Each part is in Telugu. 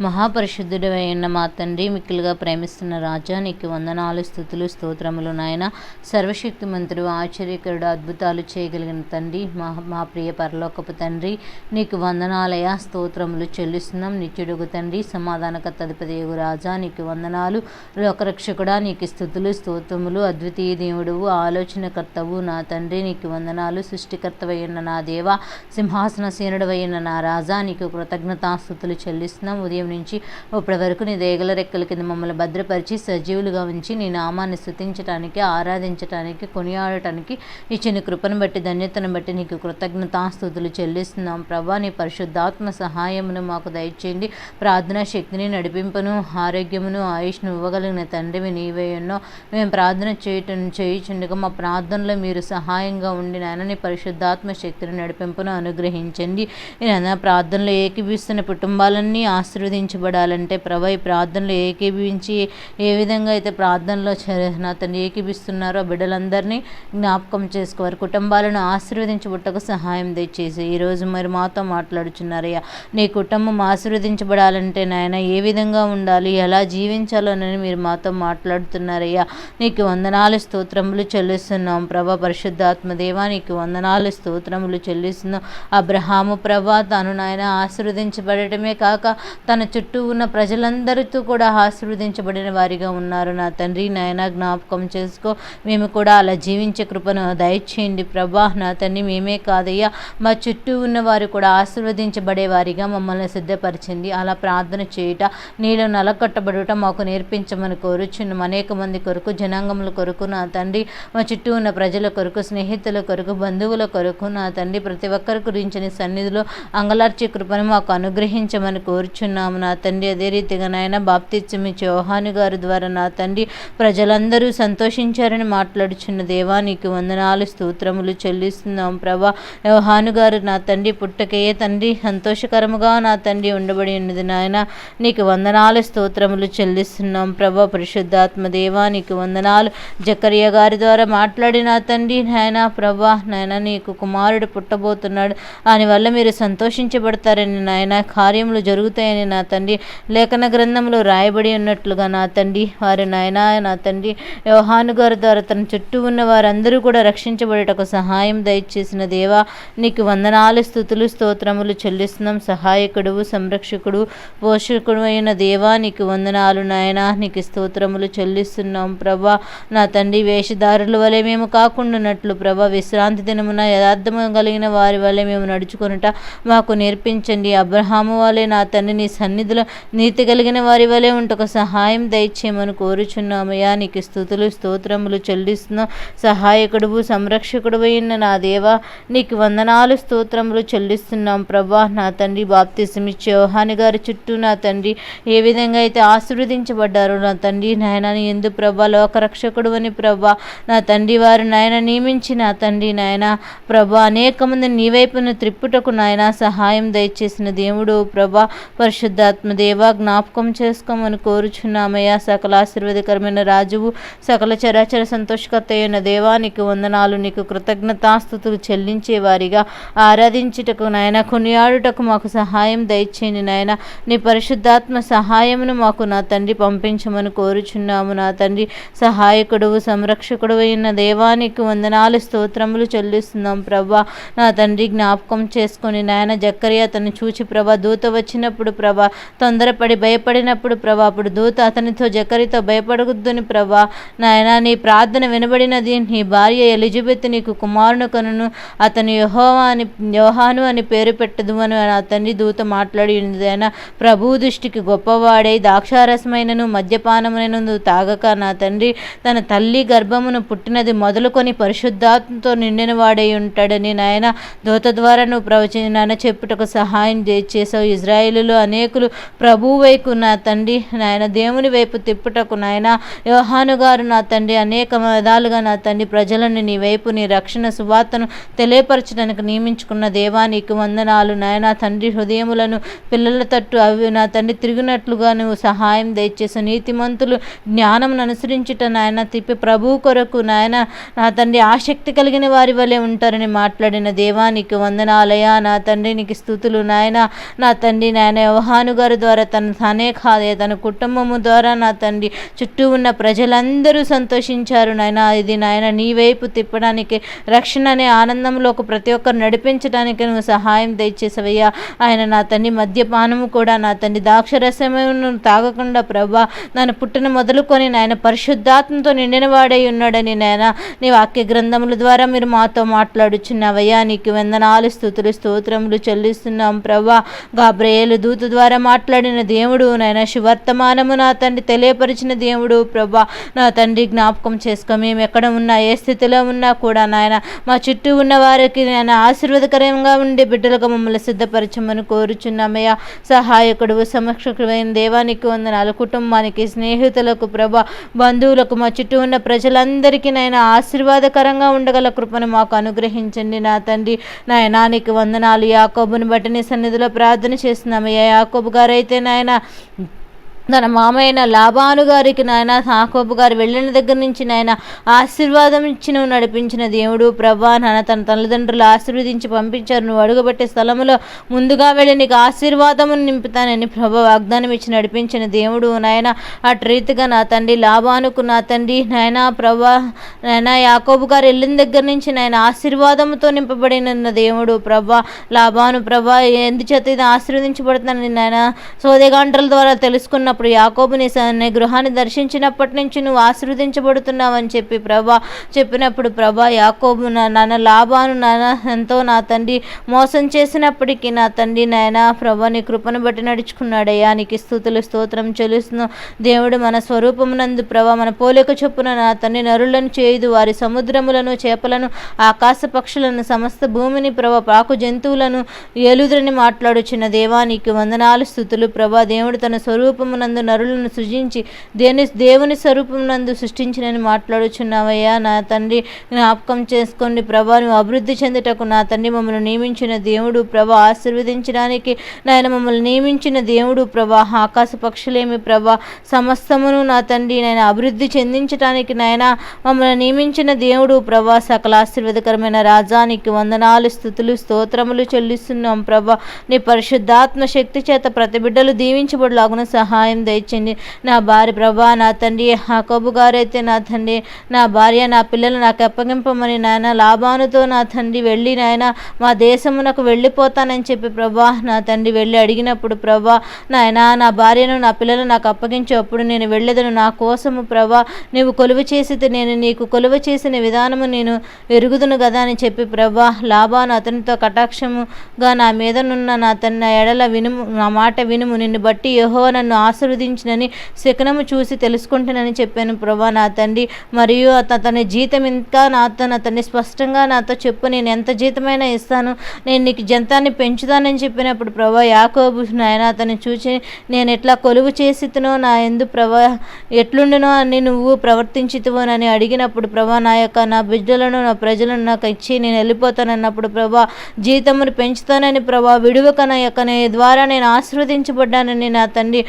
మహాపరిశుద్ధుడైన మా తండ్రి మిక్కులుగా ప్రేమిస్తున్న రాజా నీకు వందనాలు స్థుతులు స్తోత్రములు నాయన. సర్వశక్తిమంతుడు ఆశ్చర్యకరుడు అద్భుతాలు చేయగలిగిన తండ్రి మా మా ప్రియ పరలోకపు తండ్రి నీకు వందనాలయ స్తోత్రములు చెల్లిస్తున్నాం. నిత్యుడుగు తండ్రి సమాధానక తదుపదేగు రాజా నీకు వందనాలు. లోకరక్షకుడా నీకు స్థుతులు స్తోత్రములు. అద్వితీయ దేవుడువు ఆలోచనకర్తవు నా తండ్రి నీకు వందనాలు. సృష్టికర్తవైన నా దేవ సింహాసన సేనుడవైన నా రాజా నీకు కృతజ్ఞతాస్థుతులు చెల్లిస్తున్నాం. ఉదయం నుంచి ఇప్పటి వరకు నీ దేగల రెక్కల కింద మమ్మల్ని భద్రపరిచి సజీవులుగా ఉంచి నీ నామాన్ని స్థుతించడానికి ఆరాధించడానికి కొనియాడటానికి ఇచ్చిన కృపను బట్టి ధన్యతను బట్టి నీకు కృతజ్ఞతాస్థుతులు చెల్లిస్తున్నాం. ప్రభా నీ పరిశుద్ధాత్మ సహాయమును మాకు దయచేయండి. ప్రార్థనా శక్తిని నడిపింపును ఆరోగ్యమును ఆయుష్ను ఇవ్వగలిగిన తండ్రివి నీవే ఎన్నో. మేము ప్రార్థన చేయటం చేయుచుండగా మా ప్రార్థనలో మీరు సహాయంగా ఉండి నాయనని పరిశుద్ధాత్మ శక్తిని నడిపింపును అనుగ్రహించండి. నేను ప్రార్థనలో ఏకీభిస్తున్న కుటుంబాలన్నీ ఆశీర్వదించబడాలంటే ప్రభా ఈ ప్రార్థనలు ఏకీభించి ఏ విధంగా అయితే ప్రార్థనలో చ- ఏకీభిస్తున్నారో బిడ్డలందరినీ జ్ఞాపకం చేసుకోవారు కుటుంబాలను ఆశీర్వదించబుట్టకు సహాయం దయచేసి. ఈరోజు మరి మాతో మాట్లాడుచున్నారయ్యా నీ కుటుంబం ఆశీర్వదించబడాలంటే నాయన ఏ విధంగా ఉండాలి ఎలా జీవించాలోనని మీరు మాతో మాట్లాడుతున్నారయ్యా. నీకు వందనాలు స్తోత్రములు చెల్లిస్తున్నాం ప్రభా పరిశుద్ధాత్మదేవా నీకు వందనాలు స్తోత్రములు చెల్లిస్తున్నాం. అబ్రహాము ప్రభా తను నాయన ఆశీర్వదించబడటమే కాక తన చుట్టూ ఉన్న ప్రజలందరితో కూడా ఆశీర్వదించబడిన వారిగా ఉన్నారు. నా తండ్రి నాయన జ్ఞాపకం చేసుకో. మేము కూడా అలా జీవించే కృపను దయచేయండి ప్రభా. నా తండ్రి మేమే కాదయ్యా. మా చుట్టూ ఉన్న వారు కూడా ఆశీర్వదించబడే వారిగా మమ్మల్ని సిద్ధపరిచింది. అలా ప్రార్థన చేయుట నీలో నలకట్టబడుట మాకు నేర్పించమని కోరుచున్నాం. అనేక మంది కొరకు జనాంగముల కొరకు నా తండ్రి మా చుట్టూ ఉన్న ప్రజల కొరకు స్నేహితుల కొరకు బంధువుల కొరకు నా తండ్రి ప్రతి ఒక్కరి గురించి సన్నిధిలో అంగలార్చే కృపను మాకు అనుగ్రహించమని కోరుచున్నాము నా తండ్రి. అదే రీతిగా నాయన బాప్తిచ్చమిచ్చే చౌహాను గారి ద్వారా నా తండ్రి ప్రజలందరూ సంతోషించారని మాట్లాడుచున్న దేవా నీకు వందనాలు స్తోత్రములు చెల్లిస్తున్నాం ప్రభా. యోహాను గారు నా తండ్రి పుట్టకయే తండ్రి సంతోషకరముగా నా తండ్రి ఉండబడి ఉన్నది నాయన. నీకు వందనాలు స్తోత్రములు చెల్లిస్తున్నాం ప్రభా. పరిశుద్ధాత్మ దేవా నీకు వందనాలు. జకరియా గారి ద్వారా మాట్లాడి నా తండ్రి నాయన ప్రభా. నాయన నీకు కుమారుడు పుట్టబోతున్నాడు. దానివల్ల మీరు సంతోషించబడతారని నాయన కార్యములు జరుగుతాయని నా తండ్రి లేఖన గ్రంథంలో రాయబడి ఉన్నట్లుగా నా తండ్రి వారి నాయన నా తండ్రి యోహాను గారి ద్వారా తన చుట్టూ ఉన్న వారందరూ కూడా రక్షించబడేటకు సహాయం దయచేసిన దేవా నీకు వందనాలు స్థుతులు స్తోత్రములు చెల్లిస్తున్నాం. సహాయకుడు సంరక్షకుడు పోషకుడు అయిన దేవా నీకు వందనాలు నాయన. నీకు స్తోత్రములు చెల్లిస్తున్నాం ప్రభా. నా తండ్రి వేషధారుల వలె మేము కాకుండానట్లు ప్రభా. విశ్రాంతి దినమున యథార్థము కలిగిన వారి వలె మేము నడుచుకునుట మాకు నేర్పించండి. అబ్రహాము వలె నా తండ్రి నీ సన్నిధిలో నీతి కలిగిన వారి వలె ఉంటకు సహాయం దయచేయమని కోరుచున్నామయ్యా నీకు స్థుతులు స్తోత్రములు చెల్లిస్తున్నాం సహాయకుడు సంరక్షకుడు అయిన నా దేవా నీకు వందనాలు స్తోత్రములు చెల్లిస్తున్నాం. ప్రభా నా తండ్రి బాప్తిసమిచ్చే యోహాని గారి చుట్టూ నా తండ్రి ఏ విధంగా అయితే ఆశీర్వదించబడ్డారో నా తండ్రి నాయన ఎందు ప్రభా లోకరక్షకుడు అని ప్రభా నా తండ్రి వారు నాయన నియమించి నా తండ్రి నాయన ప్రభా అనేక మంది నీ వైపున త్రిప్పుటకు నాయన సహాయం దయచేసిన దేవుడు ప్రభా పరిశుద్ధ దేవా జ్ఞాపకం చేసుకోమని కోరుచున్నామయ్యా. సకల ఆశీర్వాదకరమైన రాజువు సకల చరాచర సంతోషకర్త అయిన దేవానికి వందనాలు నీకు కృతజ్ఞతాస్థుతులు చెల్లించే వారిగా ఆరాధించుటకు నాయన కొనియాడుటకు మాకు సహాయం దయచేయండి నాయన. నీ పరిశుద్ధాత్మ సహాయమును మాకు నా తండ్రి పంపించమని కోరుచున్నాము. నా తండ్రి సహాయకుడు సంరక్షకుడు అయిన దేవానికి వందనాలు స్తోత్రములు చెల్లిస్తున్నాం ప్రభా. నా తండ్రి జ్ఞాపకం చేసుకొని నాయన జక్కరి తను చూచి ప్రభా దూత వచ్చినప్పుడు ప్రభా తొందరపడి భయపడినప్పుడు ప్రభా అప్పుడు దూత అతనితో జకరితో భయపడవద్దని ప్రభా. నాయన నీ ప్రార్థన వినబడినది నీ భార్య ఎలిజబెత్ నీకు కుమారుని కనును. అతను యహోవా అని యోహాను అని పేరు పెట్టదు అని అతన్ని దూత మాట్లాడి ఉన్నది ప్రభు దృష్టికి గొప్పవాడై ద్రాక్షారసమైనను మద్యపానమైనను తాగక నా తండ్రి తన తల్లి గర్భమును పుట్టినది మొదలుకొని పరిశుద్ధాత్మతో నిండిన వాడై ఉంటాడని నాయన దూత ద్వారా నువ్వు ప్రవచన చెప్పుటకు సహాయం చేసావు ఇజ్రాయిలులో అనేక అనేకులు ప్రభు వైపు నా తండ్రి నాయన దేవుని వైపు తిప్పుటకు నాయన యోహాను గారు నా తండ్రి అనేక విధాలుగా నా తండ్రి ప్రజలను నీ వైపు నీ రక్షణ సువార్తను తెలియపరచడానికి నియమించుకున్న దేవా నీకు వందనాలు. నాయన తండ్రి హృదయములను పిల్లల తట్టు అవి నా తండ్రి తిరిగినట్లుగా నువ్వు సహాయం దయచేసి నీతిమంతులు జ్ఞానం అనుసరించుట నాయన తిప్పి ప్రభు కొరకు నాయన నా తండ్రి ఆసక్తి కలిగిన వారి వలె ఉంటారని మాట్లాడిన దేవా నీకు వందనాలయ నా తండ్రి నీకు స్థుతులు నాయన. నా తండ్రి నాయన వ్యవహారం గారి ద్వారా తన తనే కాదే తన కుటుంబము ద్వారా నా తండ్రి చుట్టూ ఉన్న ప్రజలందరూ సంతోషించారు నాయన. ఇది నాయన నీ వైపు తిప్పడానికి రక్షణ అనే ఆనందంలోకి ప్రతి ఒక్కరు నడిపించడానికి నువ్వు సహాయం దయచేసవయ్యా. ఆయన నా తండ్రి మద్యపానము కూడా నా తండ్రి ద్రాక్షరసమును తాగకుండా ప్రభా నన్ను పుట్టిన మొదలుకొని నాయన పరిశుద్ధాత్మతో నిండిన వాడై ఉన్నాడని నాయన. నీ వాక్య గ్రంథముల ద్వారా మీరు మాతో మాట్లాడుచున్నావయ్యా. నీకు వందనాలు స్థుతులు స్తోత్రములు చెల్లిస్తున్నాం ప్రభా. గాబ్రయేలు దూత ద్వారా మాట్లాడిన దేవుడు నాయన శివర్తమానము నా తండ్రి తెలియపరిచిన దేవుడు. ప్రభా నా తండ్రి జ్ఞాపకం చేసుకో. మేము ఎక్కడ ఉన్నా ఏ స్థితిలో ఉన్నా కూడా నాయన మా చుట్టూ ఉన్న వారికి నాయన ఆశీర్వాదకరంగా ఉండే బిడ్డలుగా మమ్మల్ని సిద్ధపరచమని కోరుచున్నామయ్యా. సహాయకుడు సమక్షకుడైన దేవానికి వందనాలు. కుటుంబానికి స్నేహితులకు ప్రభా బంధువులకు మా చుట్టూ ఉన్న ప్రజలందరికీ నాయన ఆశీర్వాదకరంగా ఉండగల కృపను మాకు అనుగ్రహించండి నా తండ్రి. నాయనానికి వందనాలు. యాకోబుని బట్టి నీ సన్నిధిలో ప్రార్థన చేస్తున్నామయ్యా. యాకోబు గారైతే నాయన తన మామయ్యన లాభాను గారికి నాయన సాకోబు గారు వెళ్ళిన దగ్గర నుంచి నాయన ఆశీర్వాదం ఇచ్చి నువ్వు నడిపించిన దేవుడు. ప్రభా నాన్న తన తల్లిదండ్రులు ఆశీర్వదించి పంపించారు. నువ్వు అడుగుపెట్టే స్థలంలో ముందుగా వెళ్ళి నీకు ఆశీర్వాదమును నింపుతానని ప్రభా వాగ్దానం ఇచ్చి నడిపించిన దేవుడు. నాయన అటు రీతిగా నా తండ్రి లాభానుకు నా తండ్రి నాయన ప్రభా నాయన యాకోబు గారు వెళ్ళిన దగ్గర నుంచి నాయన ఆశీర్వాదంతో నింపబడిన దేవుడు. ప్రభా లాభాను ప్రభా ఎందుచేత ఇది ఆశీర్వదించబడుతున్నాను నాయన సోదెగాండ్రల ద్వారా తెలుసుకున్న యాకోబుని యాకోబు నీ గృహాన్ని దర్శించినప్పటి నుంచి నువ్వు ఆశీర్వదించబడుతున్నావని చెప్పి ప్రభా చెప్పినప్పుడు ప్రభా యాకోబు నాన్న లాభాను నాన్న ఎంతో నా తండ్రి మోసం చేసినప్పటికీ నా తండ్రి నాయన ప్రభా నీ కృపను బట్టి నడుచుకున్నాడయ్యా నీకు స్థుతులు స్తోత్రం చెల్లిస్తున్నాం. దేవుడు మన స్వరూపమునందు ప్రభా మన పోలిక చొప్పున నా తండ్రి నరులను చేయదు. వారి సముద్రములను చేపలను ఆకాశ పక్షులను సమస్త భూమిని ప్రభా పాకు జంతువులను ఏలుదురని మాట్లాడుచున్న దేవానికి వందనాలు స్థుతులు. ప్రభా దేవుడు తన నందు నరులను సృజించి దేని దేవుని స్వరూపం నందు సృష్టించినని మాట్లాడుచున్నావయ్యా. నా తండ్రి జ్ఞాపకం చేసుకోండి ప్రభా. నువ్వు అభివృద్ధి చెందుటకు నా తండ్రి మమ్మల్ని నియమించిన దేవుడు ప్రభా. ఆశీర్వదించడానికి నాయన మమ్మల్ని నియమించిన దేవుడు ప్రభా. ఆకాశ పక్షులేమి ప్రభా. సమస్తమును నా తండ్రి నాయన అభివృద్ధి చెందించడానికి నాయన మమ్మల్ని నియమించిన దేవుడు ప్రభా. సకల ఆశీర్వాదకరమైన రాజానికి వందనాలు స్థుతులు స్తోత్రములు చెల్లిస్తున్నాం ప్రభా. నీ పరిశుద్ధాత్మ శక్తి చేత ప్రతి బిడ్డలు దీవించబడులాగున సహాయం దయచండి నా భార్య ప్రభా నా తండ్రి హకబు గారైతే నా తండ్రి నా భార్య నా పిల్లలు నాకు అప్పగింపమని నాయన లాభానుతో నా తండ్రి వెళ్ళి నాయన మా దేశమునకు వెళ్ళిపోతానని చెప్పి ప్రభా నా తండ్రి వెళ్ళి అడిగినప్పుడు ప్రభా నాయన నా భార్యను నా పిల్లలు నాకు అప్పగించేటప్పుడు నేను వెళ్ళేదను. నా కోసము ప్రభా నీవు కొలువ చేసితే నేను నీకు కొలువ చేసిన విధానము నేను ఎరుగుదును కదా అని చెప్పి ప్రభా లాభాను అతనితో కటాక్షముగా నా మీదనున్న నా తన ఎడల వినుము నా మాట వినుము. నిన్ను బట్టి యహో నన్ను ఆశ ఆశీర్వదించినని శకనము చూసి తెలుసుకుంటానని చెప్పాను ప్రభా నా తండ్రి. మరియు అతని జీతం ఇంకా నాతో అతన్ని స్పష్టంగా నాతో చెప్పు నేను ఎంత జీతమైనా ఇస్తాను? నేను నీకు జంతాన్ని పెంచుతానని చెప్పినప్పుడు ప్రభా యాకోబు నాయన అతన్ని చూసి నేను ఎట్లా కొలువు చేసితునో నా ఎందు ప్రభా ఎట్లుండునో అని నువ్వు ప్రవర్తించుతువోనని అడిగినప్పుడు ప్రభా నా యొక్క నా బిడ్డలను నా ప్రజలను నాకు ఇచ్చి నేను వెళ్ళిపోతానన్నప్పుడు ప్రభా జీతమును పెంచుతానని ప్రభా విడువక నా యొక్క ద్వారా నేను ఆశీర్వదించబడ్డానని నా తండ్రి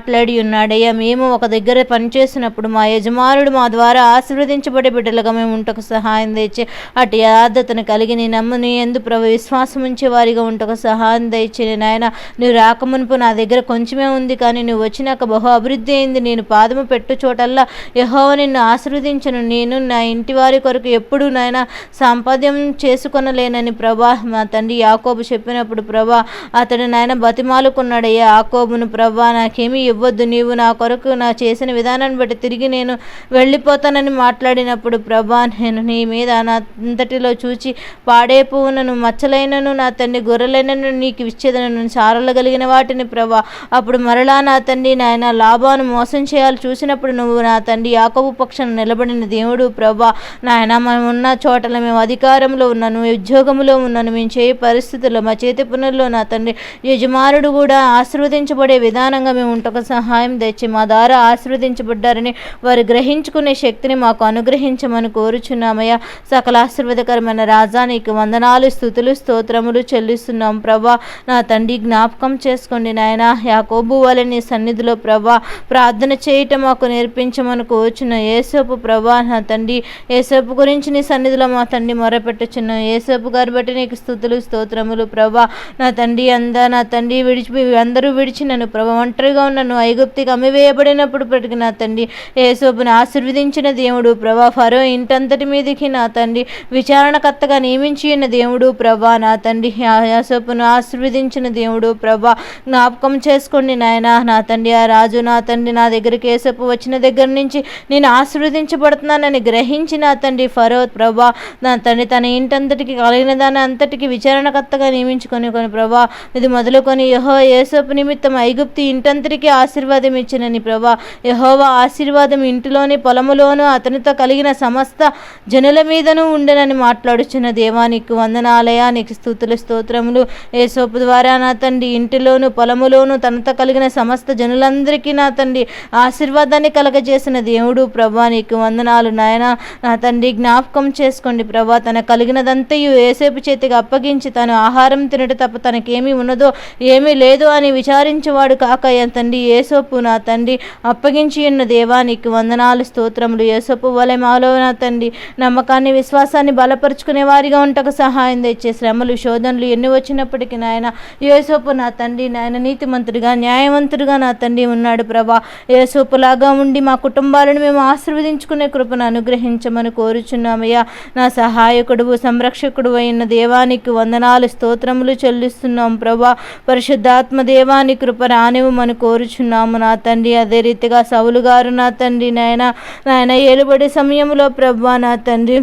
మాట్లాడి ఉన్నాడయ్యా మేము ఒక దగ్గర పనిచేసినప్పుడు మా యజమానుడు మా ద్వారా ఆశీర్వదించబడే బిడ్డలుగా మేము ఉంటకు సహాయం తెచ్చి అటు యాదతను కలిగి నీ నమ్ముని ఎందు ప్రభు విశ్వాసం ఉంచే వారిగా ఉంటకు సహాయం దయచి నాయన. నువ్వు రాకమునుపు నా దగ్గర కొంచెమే ఉంది కానీ నువ్వు వచ్చినాక బహు అభివృద్ధి అయింది. నేను పాదము పెట్టు చోటల్లా యహోవ నిన్ను ఆశీర్వదించను. నేను నా ఇంటి వారి కొరకు ఎప్పుడు నాయన సంపాద్యం చేసుకొనలేనని ప్రభా మా తండ్రి యాకోబు చెప్పినప్పుడు ప్రభా అతడు నాయన బతిమాలుకున్నాడయ్యా యాకోబును ప్రభా నాకేమీ ఇవ్వద్దు. నీవు నా కొరకు నా చేసిన విధానాన్ని బట్టి తిరిగి నేను వెళ్ళిపోతానని మాట్లాడినప్పుడు ప్రభా నేను నీ మీద నా అంతటిలో చూచి పాడే పువ్వునను మచ్చలైనను నా తండ్రి గొర్రెలైనను నీకు విచ్చేదనను సారలు కలిగిన వాటిని ప్రభా అప్పుడు మరలా నా తండ్రి నాయన లాభాను మోసం చేయాలి చూసినప్పుడు నువ్వు నా తండ్రి యాకబు పక్షం నిలబడిన దేవుడు ప్రభా నాయన మేము ఉన్న చోటల మేము అధికారంలో ఉన్నాను ఉద్యోగంలో ఉన్నాను మేము చేయ పరిస్థితుల్లో మా చేతి పనుల్లో నా తండ్రి యజమానుడు కూడా ఆశీర్వదించబడే విధానంగా మేము ఉంటకు సహాయం తెచ్చి మా ద్వారా ఆశీర్వదించబడ్డారని వారు గ్రహించుకునే శక్తిని మాకు అనుగ్రహించమని కోరుచున్నామయ్యా. సకల ఆశీర్వదకరమైన రాజా నీకు వందనాలు స్థుతులు స్తోత్రములు చెల్లిస్తున్నాం ప్రభా. నా తండ్రి జ్ఞాపకం చేసుకోండి నాయన. యాకోబు వలె నీ సన్నిధిలో ప్రభా ప్రార్థన చేయటం మాకు నేర్పించమని కోరుచున్న ఏసోపు ప్రభా నా తండ్రి. ఏసోపు గురించి నీ సన్నిధిలో మా తండ్రి మొరపెట్టుచున్న ఏసోపు గారు బట్టి నీకు స్థుతులు స్తోత్రములు ప్రభా. నా తండ్రి అంద నా తండ్రి విడిచి అందరూ విడిచి నన్ను ప్రభా ఒంటరిగా ఉన్నను ఐగుప్తికి అమ్మివేయబడినప్పుడు పట్టుకు నా తండ్రి ఏసోపును ఆశీర్వదించిన దేవుడు ప్రభా ఫరో ఇంటంతటి మీదకి నా తండ్రి విచారణకర్తగా నియమించి ఉన్న దేవుడు ప్రభా నా తండ్రి యాసోపును ఆశీర్వదించిన దేవుడు ప్రభా జ్ఞాపకం చేసుకోండి నాయన నా తండ్రి ఆ రాజు నా తండ్రి నా దగ్గరికి ఏసపు వచ్చిన దగ్గర నుంచి నేను ఆశీర్వదించబడుతున్నానని గ్రహించి నా తండ్రి ఫరో ప్రభా నా తండ్రి తన ఇంటంతటికి కలిగిన దాని అంతటికి విచారణకర్తగా నియమించుకొని కొని ప్రభా ఇది మొదలుకొని యహో ఏసపు నిమిత్తం ఐగుప్తి ఇంటంతటికి ఆశీర్వాదం ఇచ్చినని ప్రభా. యహోవా ఆశీర్వాదం ఇంటిలోని పొలములోను అతనితో కలిగిన సమస్త జనుల మీదను ఉండనని మాట్లాడుచున్న దేవానికి వందనాలయ నీకు స్థుతుల స్తోత్రములు. ఏసోపు ద్వారా నా తండ్రి ఇంటిలోను పొలములోను తనతో కలిగిన సమస్త జనులందరికీ నా తండ్రి ఆశీర్వాదాన్ని కలగజేసిన దేవుడు ప్రభా నీకు వందనాలు నాయన. నా తండ్రి జ్ఞాపకం చేసుకోండి ప్రభా తన కలిగినదంతయు ఏసేపు చేతికి అప్పగించి తను ఆహారం తినట తప్ప తనకేమీ ఉన్నదో ఏమీ లేదు అని విచారించేవాడు కాక తండ్రి ఏసోపు నా తండ్రి అప్పగించి ఉన్న దేవానికి వందనాలు స్తోత్రములు. ఏసోపు వలె మాలో నా తండ్రి నమ్మకాన్ని విశ్వాసాన్ని బలపరుచుకునే వారిగా ఉంటకు సహాయం తెచ్చే శ్రమలు శోధనలు ఎన్ని వచ్చినప్పటికీ నాయన యేసోపు నా తండ్రి నాయన నీతిమంతుడిగా న్యాయవంతుడిగా నా తండ్రి ఉన్నాడు ప్రభా. ఏసోపులాగా ఉండి మా కుటుంబాలను మేము ఆశీర్వదించుకునే కృపను అనుగ్రహించమని కోరుచున్నామయ్యా. నా సహాయకుడు సంరక్షకుడు అయిన దేవానికి వందనాలు స్తోత్రములు చెల్లిస్తున్నాం ప్రభా. పరిశుద్ధాత్మ దేవాని కృప రానివ్వమని కోరుచున్నాము నా తండ్రి. అదే రీతిగా సౌలు గారు నా తండ్రి నాయన నాయన ఏలుబడి సమయంలో ప్రభా నా తండ్రి.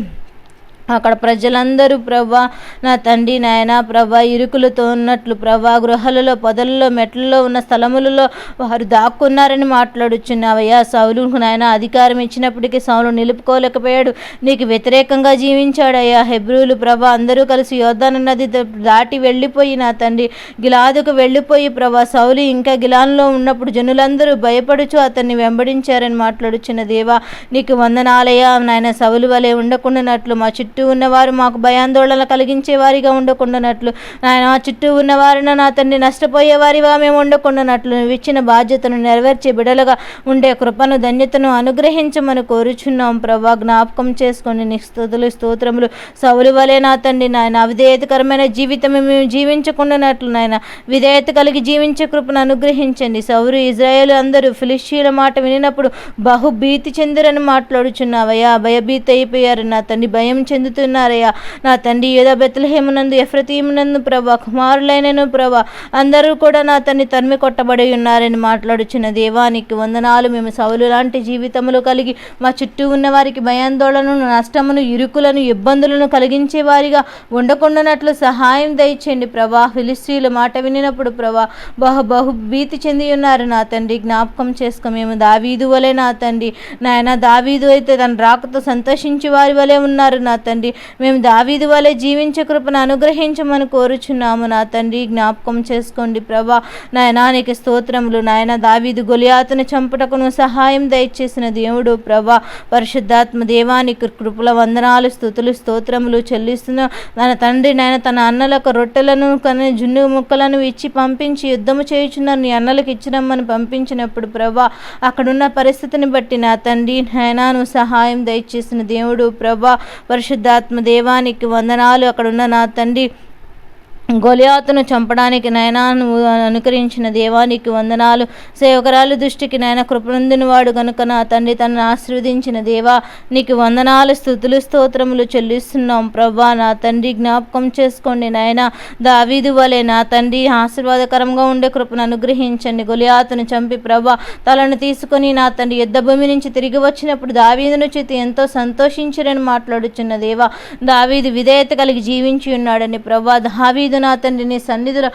అక్కడ ప్రజలందరూ ప్రభా నా తండ్రి నాయన ప్రభా ఇరుకులతో ఉన్నట్లు ప్రభా గృహాలలో పొదలలో మెట్లలో ఉన్న స్థలములలో వారు దాక్కున్నారని మాట్లాడుచున్నావయ్యా. సౌలుకు నాయన అధికారం ఇచ్చినప్పటికీ సౌలు నిలుపుకోలేకపోయాడు. నీకు వ్యతిరేకంగా జీవించాడయ్యా. హెబ్రూలు ప్రభా అందరూ కలిసి యోధాను నది దాటి వెళ్ళిపోయి నా తండ్రి గిలాదుకు వెళ్ళిపోయి ప్రభా సౌలు ఇంకా గిలాన్లో ఉన్నప్పుడు జనులందరూ భయపడుచు అతన్ని వెంబడించారని మాట్లాడుచున్న దేవా నీకు వందనాలయ్యా నాయన. సౌలు వలె ఉండకుండానట్లు మా చుట్టూ చుట్టూ ఉన్నవారు మాకు భయాందోళన కలిగించే వారిగా ఉండకుండానట్లు. నాయన చుట్టూ ఉన్నవారిన నా తండ్రి నష్టపోయే వారిగా మేము ఉండకుండానట్లు. నువ్వు ఇచ్చిన బాధ్యతను నెరవేర్చే బిడలుగా ఉండే కృపను ధన్యతను అనుగ్రహించమని కోరుచున్నాం ప్రభా. జ్ఞాపకం చేసుకొని నీ స్థుతులు స్తోత్రములు సౌలు వలె నా తండ్రి నాయన. అవిధేయతకరమైన జీవితం మేము జీవించకుండానట్లు నాయన. విధేయత కలిగి జీవించే కృపను అనుగ్రహించండి. సౌరు ఇజ్రాయేల్ అందరూ ఫిలిస్టీల మాట వినినప్పుడు బహుభీతి చెందరని చెందిరని మాట్లాడుచున్నావయ్యా. భయభీతి అయిపోయారు నా తండ్రి. భయం పొందుతున్నారయ్యా. నా తండ్రి ఏదో బెత్తలహేమునందు ఎఫ్రతీమునందు ప్రభా కుమారులైనను ప్రభా అందరూ కూడా నా తన్ని తరిమి కొట్టబడి ఉన్నారని మాట్లాడుచున్న దేవానికి వందనాలు. మేము సవులు లాంటి జీవితములు కలిగి మా చుట్టూ ఉన్న వారికి భయాందోళనను నష్టమును ఇరుకులను ఇబ్బందులను కలిగించే వారిగా ఉండకుండానట్లు సహాయం దయచేయండి ప్రభా. ఫిలిస్త్రీలు మాట వినినప్పుడు ప్రభా బహు బహు భీతి చెంది ఉన్నారు. నా తండ్రి జ్ఞాపకం చేసుకో మేము దావీదు వలె నా తండ్రి. నాయన దావీదు అయితే తన రాకతో సంతోషించి వారి వలె ఉన్నారు. నా తండ్రి మేము దావీదు వలె జీవించే కృపను అనుగ్రహించమని కోరుచున్నాము. నా తండ్రి జ్ఞాపకం చేసుకోండి ప్రభా. నాయనానికి స్తోత్రములు. నాయన దావీదు గొలియాతను చంపుటకును సహాయం దయచేసిన దేవుడు ప్రభా. పరిశుద్ధాత్మ దేవానికి కృపల వందనాలు స్థుతులు స్తోత్రములు చెల్లిస్తున్న తన తండ్రి నాయన తన అన్నలకు రొట్టెలను కని జున్ను ముక్కలను ఇచ్చి పంపించి యుద్ధము చేయుచున్న నీ అన్నలకు ఇచ్చినమ్మని పంపించినప్పుడు ప్రభా అక్కడున్న పరిస్థితిని బట్టి నా తండ్రి నాయనాను సహాయం దయచేసిన దేవుడు ప్రభా. పరిశుద్ధాత్మ దేవానికి వందనాలు. అక్కడున్న నా తండ్రి గొలియాతును చంపడానికి నైనా నువ్వు అనుకరించిన దేవానికి వందనాలు. సేవకరాలు దృష్టికి నాయన కృపనందిన వాడు గనుక నా తండ్రి తనను ఆశీర్వదించిన దేవా నీకు వందనాలు స్థుతులు స్తోత్రములు చెల్లిస్తున్నాం. ప్రభా నా తండ్రి జ్ఞాపకం చేసుకోండి నాయన. దావీదు వలె నా తండ్రి ఆశీర్వాదకరంగా ఉండే కృపను అనుగ్రహించండి. గొలియాతును చంపి ప్రభా తలను తీసుకొని నా తండ్రి యుద్ధ భూమి నుంచి తిరిగి వచ్చినప్పుడు దావీదును చేతి ఎంతో సంతోషించరని మాట్లాడుచున్న దేవా దావీదు విధేయత కలిగి జీవించి ఉన్నాడని ప్రభా దావీదు నా తండ్రి నీ సన్నిధిలో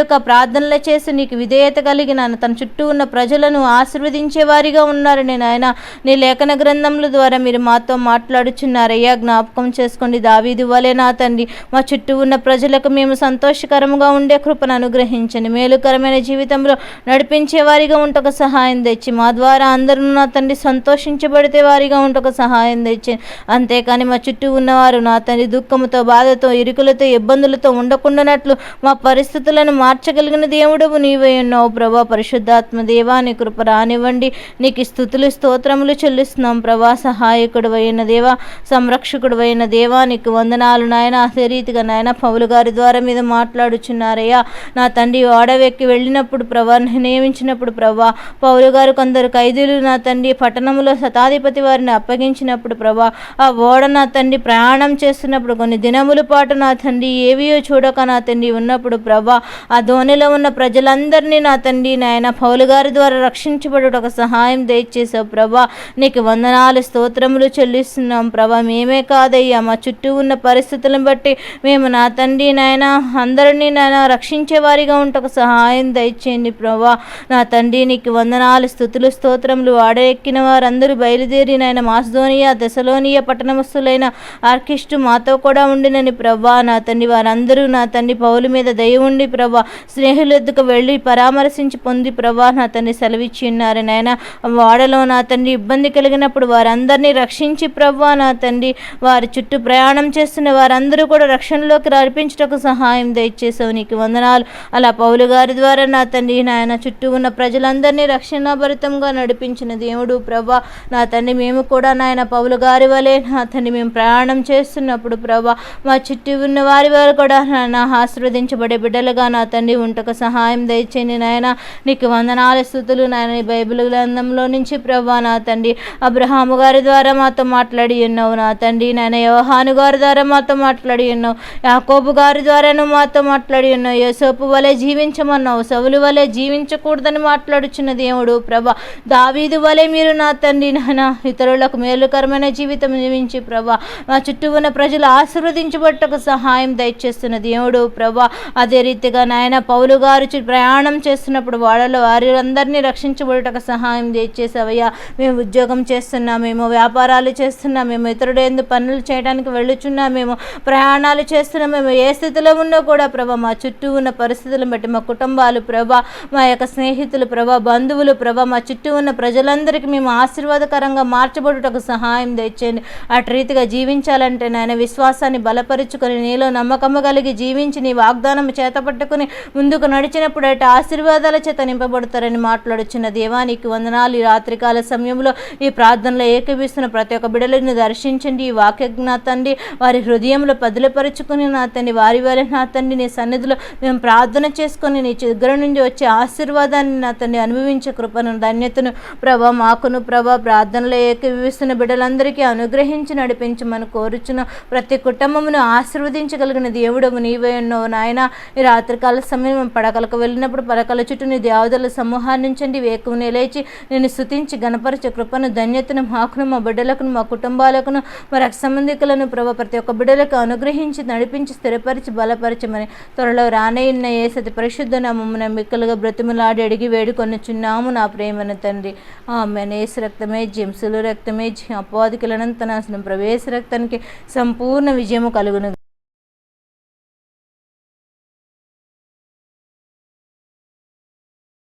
యొక్క ప్రార్థనలు చేసి నీకు విధేయత కలిగి నాన్న తన చుట్టూ ఉన్న ప్రజలను ఆశీర్వదించే వారిగా ఉన్నారని నాయన నీ లేఖన గ్రంథముల ద్వారా మీరు మాతో మాట్లాడుచున్నారయ్యా. జ్ఞాపకం చేసుకోండి దావీది వలే నా తండ్రి మా చుట్టూ ఉన్న ప్రజలకు మేము సంతోషకరంగా ఉండే కృపను అనుగ్రహించండి. మేలుకరమైన జీవితంలో నడిపించే వారిగా ఉంటకు సహాయం తెచ్చి మా ద్వారా అందరూ నా తండ్రి సంతోషించబడితే వారిగా ఉంటొక సహాయం తెచ్చి అంతేకాని మా చుట్టూ ఉన్నవారు నా తండ్రి దుఃఖముతో బాధతో ఇరుకులతో ఇబ్బందులతో ఉండ ఉండకుండానట్లు మా పరిస్థితులను మార్చగలిగిన దేవుడవు నీవై ఉన్నావు ప్రభా. పరిశుద్ధాత్మ దేవా నీ కృప రానివ్వండి. నీకు స్థుతులు స్తోత్రములు చెల్లిస్తున్నాం ప్రభా. సహాయకుడు అయిన దేవా సంరక్షకుడు అయిన దేవా నీకు వందనాలు నాయన. అదే రీతిగా నాయన పౌలు గారి ద్వారా మీద మాట్లాడుచున్నారయ్యా. నా తండ్రి ఓడవెక్కి వెళ్ళినప్పుడు ప్రభా నియమించినప్పుడు ప్రభా పౌలు గారు కొందరు ఖైదీలు నా తండ్రి పట్టణంలో శతాధిపతి వారిని అప్పగించినప్పుడు ప్రభా ఆ ఓడ నా తండ్రి ప్రయాణం చేస్తున్నప్పుడు కొన్ని దినముల పాటు నా తండ్రి ఏవియో చూడక నా తండ్రి ఉన్నప్పుడు ప్రభా ఆ ధోనిలో ఉన్న ప్రజలందరినీ నా తండ్రి నాయన పౌలు గారి ద్వారా రక్షించబడుట ఒక సహాయం దయచేసావు ప్రభా. నీకు వందనాలు స్తోత్రములు చెల్లిస్తున్నాం ప్రభా. మేమే కాదయ్యా మా చుట్టూ ఉన్న పరిస్థితులను బట్టి మేము నా తండ్రి నాయన అందరినీ నాయన రక్షించే వారిగా ఉంటకు సహాయం దయచేయండి ప్రభా. నా తండ్రి నీకు వందనాలు స్థుతులు స్తోత్రములు వాడెక్కిన వారందరూ బయలుదేరి నాయన మాస్దోనియా దశలోనియా పట్టణమస్తులైన ఆర్కిస్టు మాతో కూడా ఉండినని ప్రభా. నా తండ్రి వారందరూ నా నా తండ్రి పౌలు మీద దయ ఉండి ప్రభా స్నేహితులకు వెళ్ళి పరామర్శించి పొంది ప్రభా నా తండ్రి సెలవిచ్చి ఉన్నారు. నాయన వాడలో నా తండ్రి ఇబ్బంది కలిగినప్పుడు వారందరినీ రక్షించి ప్రభా నా తండ్రి వారి చుట్టూ ప్రయాణం చేస్తున్న వారందరూ కూడా రక్షణలోకి నడిపించటకు సహాయం దయచేసావు నీకు వందనాలు. అలా పౌలు గారి ద్వారా నా తండ్రి నాయన చుట్టూ ఉన్న ప్రజలందరినీ రక్షణాభరితంగా నడిపించిన దేవుడు ప్రభా నా తండ్రి మేము కూడా నాయన పౌలు గారి వలె నా తండ్రి మేము ప్రయాణం చేస్తున్నప్పుడు ప్రభా మా చుట్టూ ఉన్న వారి వారు కూడా నా ఆశీర్వదించబడే బిడ్డలుగా నా తండ్రి ఉంటకు సహాయం దయచేయండి నాయన. నీకు వందనాల స్థుతులు నాయన. ఈ బైబిల్ గ్రంథంలో నుంచి ప్రభా నా తండ్రి అబ్రహాము గారి ద్వారా మాతో మాట్లాడి ఉన్నావు నా తండ్రి. నాయన యోహాను గారి ద్వారా మాతో మాట్లాడి ఉన్నావు. యాకోబు గారి ద్వారాను మాతో మాట్లాడి ఉన్నావు. యోసోపు వలె జీవించమన్నావు. సవులు వలె జీవించకూడదని మాట్లాడుచున్న దేవుడు ప్రభా దావీదు వలె మీరు నా తండ్రి నాయన. ఇతరులకు మేలుకరమైన జీవితం జీవించి ప్రభా మా చుట్టూ ఉన్న ప్రజలు ఆశీర్వదించబట్టకు సహాయం దయచేస్తున్నది దేవుడు ప్రభా. అదే రీతిగా నాయన పౌలు గారు ప్రయాణం చేస్తున్నప్పుడు వాళ్ళలో వారందరినీ రక్షించబడటకు సహాయం దయచేసావయ్యా మేము ఉద్యోగం చేస్తున్నాం మేము వ్యాపారాలు చేస్తున్నాం మేము ఇతరుడు ఎందు పనులు చేయడానికి వెళ్ళుచున్నాం మేము ప్రయాణాలు చేస్తున్నాం మేము ఏ స్థితిలో ఉన్నా కూడా ప్రభా మా చుట్టూ ఉన్న పరిస్థితులను బట్టి మా కుటుంబాలు ప్రభా మా యొక్క స్నేహితులు ప్రభా బంధువులు ప్రభా మా చుట్టూ ఉన్న ప్రజలందరికీ మేము ఆశీర్వాదకరంగా మార్చబడుటకు సహాయం తెచ్చేయండి అటు రీతిగా జీవించాలంటే నాయన విశ్వాసాన్ని బలపరుచుకొని నీలో నమ్మకము కలిగి జీవించి నీ వాగ్దానం చేతపట్టుకుని ముందుకు నడిచినప్పుడు అటు ఆశీర్వాదాల చేత నింపబడతారని మాట్లాడుచున్న దేవానికి వందనాలు. ఈ రాత్రికాల సమయంలో ఈ ప్రార్థనలో ఏకీపిస్తున్న ప్రతి ఒక్క బిడలను దర్శించండి. ఈ వాక్యజ్ఞ తండ్రి వారి హృదయంలో పదిలపరుచుకుని నా తండ్రి వారి వారి నా తండ్రి నీ సన్నిధిలో మేము ప్రార్థన చేసుకొని నీ దగ్గర నుండి వచ్చే ఆశీర్వాదాన్ని నా తండ్రి అనుభవించే కృపను ధన్యతను ప్రభా మాకును ప్రభా ప్రార్థనలో ఏకీవిస్తున్న బిడ్డలందరికీ అనుగ్రహించి నడిపించమని కోరుచున్న. ప్రతి కుటుంబమును ఆశీర్వదించగలిగిన దేవుడము నీవే ఉన్నావు నాయన. ఈ రాత్రికాల సమయం పడకలకు వెళ్ళినప్పుడు పడకల చుట్టూ నీ దేవతల సమూహాన్ని నుంచండి వేకునే లేచి నేను స్థుతించి గణపరిచే కృపను ధన్యతను మాకును మా బిడ్డలకును మా కుటుంబాలకును మా రక్ష సంబంధికులను ప్రభా ప్రతి ఒక్క బిడ్డలకు అనుగ్రహించి నడిపించి స్థిరపరిచి బలపరచమని త్వరలో రానయ్యున్న ఏ సతి పరిశుద్ధ నామమున మిక్కలుగా బ్రతిమలాడి అడిగి వేడుకొనుచున్నాము నా ప్రేమను తండ్రి. ఆమె నేసు రక్తమే జింసులు రక్తమే అపవాదికులనంత నాశనం ప్రవేశ రక్తానికి సంపూర్ణ విజయము కలుగును.